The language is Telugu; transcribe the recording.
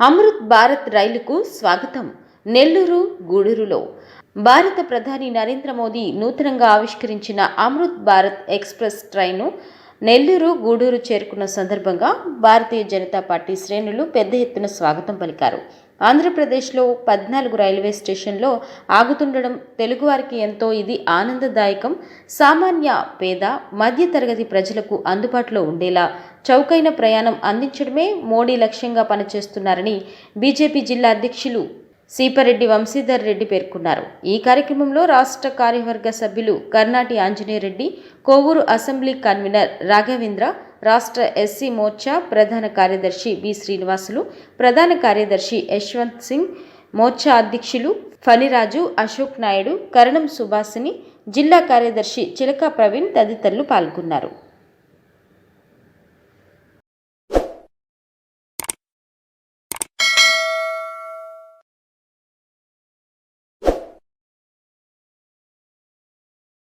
అమృత్ భారత్ రైలుకు స్వాగతం. నెల్లూరు గూడూరులో. భారత ప్రధాని నరేంద్ర మోదీ నూతనంగా ఆవిష్కరించిన అమృత్ భారత్ ఎక్స్ప్రెస్ ట్రైను నెల్లూరు గూడూరు చేరుకున్న సందర్భంగా భారతీయ జనతా పార్టీ శ్రేణులు పెద్ద ఎత్తున స్వాగతం పలికారు. ఆంధ్రప్రదేశ్లో పద్నాలుగు రైల్వే స్టేషన్లో ఆగుతుండడం తెలుగువారికి ఎంతో ఇది ఆనందదాయకం. సామాన్య పేద మధ్యతరగతి ప్రజలకు అందుబాటులో ఉండేలా చౌకైన ప్రయాణం అందించడమే మోడీ లక్ష్యంగా పనిచేస్తున్నారని బీజేపీ జిల్లా అధ్యక్షులు సీపరెడ్డి వంశీధర్ రెడ్డి పేర్కొన్నారు. ఈ కార్యక్రమంలో రాష్ట్ర కార్యవర్గ సభ్యులు కర్ణాటి ఆంజనేయరెడ్డి కోవూరు అసెంబ్లీ కన్వీనర్ రాఘవేంద్ర రాష్ట్ర ఎస్సీ మోర్చా ప్రధాన కార్యదర్శి బి శ్రీనివాసులు ప్రధాన కార్యదర్శి యశ్వంత్ సింగ్ మోర్చా అధ్యక్షులు ఫణిరాజు అశోక్ నాయుడు కరణం సుభాసిని జిల్లా కార్యదర్శి చిలక ప్రవీణ్ తదితరులు పాల్గొన్నారు.